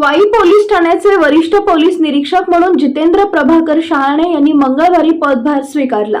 Wai police ठाण्याचे वरिष्ठ police निरीक्षक म्हणून जितेंद्र प्रभाकर शहाणे यांनी मंगळवारी पदभार स्वीकारला.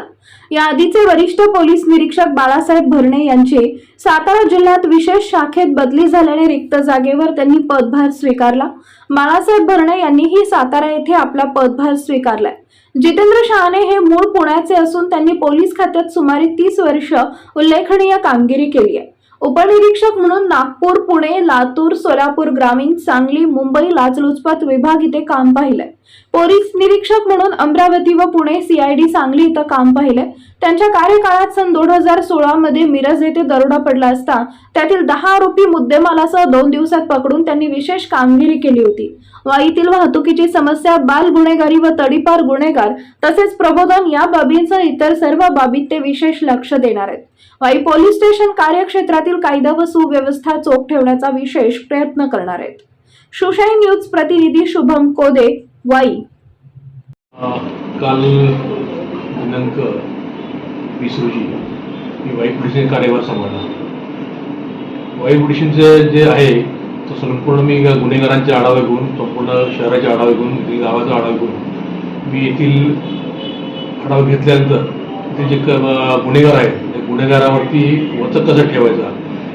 या आधीचे वरिष्ठ पोलीस निरीक्षक बाळासाहेब भरणे यांचे सातारा जिल्ह्यात विशेष शाखेत बदली झाल्याने रिक्त जागेवर त्यांनी पदभार स्वीकारला. बाळासाहेब भरणे यांनीही सातारा येथे आपला पदभार स्वीकारलाय. जितेंद्र शहाणे हे मूळ पुण्याचे असून त्यांनी पोलीस खात्यात सुमारे तीस वर्ष उल्लेखनीय कामगिरी केली आहे. उपनिरीक्षक म्हणून नागपूर पुणे लातूर सोलापूर ग्रामीण सांगली मुंबई लाचलुचपत विभाग इथे काम पाहिलंय. पोलीस निरीक्षक म्हणून अमरावती व पुणे सीआयडी सांगली इथं काम पाहिलंय. त्यांच्या कार्यकाळात सन दोन हजार सोळा मध्ये मिरज येथे दरोडा पडला असता त्यातील दहा आरोपी मुद्देमालासह दोन दिवसात पकडून त्यांनी विशेष कामगिरी केली होती. वाईतील वाहतुकीची समस्या बाल गुन्हेगारी व तडीपार गुन्हेगार तसेच प्रबोधन या बाबींसह इतर सर्व बाबीत ते विशेष लक्ष देणार आहेत. वाई पोलीस स्टेशन कार्यक्षेत्रातील कायदा व सुव्यवस्था चोख ठेवण्याचा विशेष प्रयत्न करणार आहेत. सुशाई न्यूज प्रतिनिधी शुभम कोदे वाई. काल दिनांक वीस रोजी. मी वाई पोलिसांनी कार्यभार सांभाळला वाई पोलिसांचं जे आहे तो संपूर्ण मी गुन्हेगारांचे आढावे घेऊन संपूर्ण शहराचे आढावे घेऊन येथील गावाचा आढावा घेऊन मी येथील आढावा घेतल्यानंतर ते जे गुन्हेगार आहेत त्या गुन्हेगारावरती वचक कसं ठेवायचा?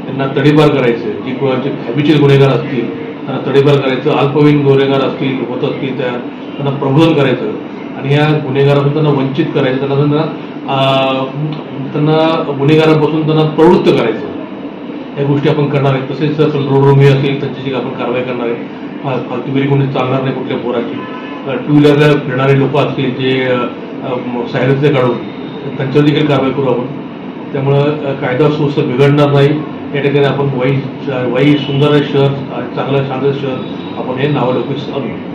त्यांना तडीपार करायचं. जी कोणाचे हॅबिच्युअल गुन्हेगार असतील त्यांना तडीपार करायचं. अल्पवयीन गुन्हेगार असतील होत असतील त्या त्यांना प्रबोधन करायचं. आणि या गुन्हेगारापासून त्यांना वंचित करायचं. त्यांना त्यांना त्यांना गुन्हेगारांपासून त्यांना प्रवृत्त करायचं. या गोष्टी आपण करणार आहे तसेच रोडरोमी असेल त्यांच्याशी आपण कारवाई करणार आहे फा- फालतूगिरी कोणी चालणार नाही कुठल्या पोराची. टू व्हीलरला फिरणारे लोक असतील जे सायलेन्सचे काढून त्यांच्यावर देखील कारवाई करू आपण. त्यामुळं कायदा सुस्त बिघडणार नाही. या ठिकाणी आपण वाई वाई सुंदर शहर आणि चांगलं चांगलं शहर आपण हे नावलौकिक आणू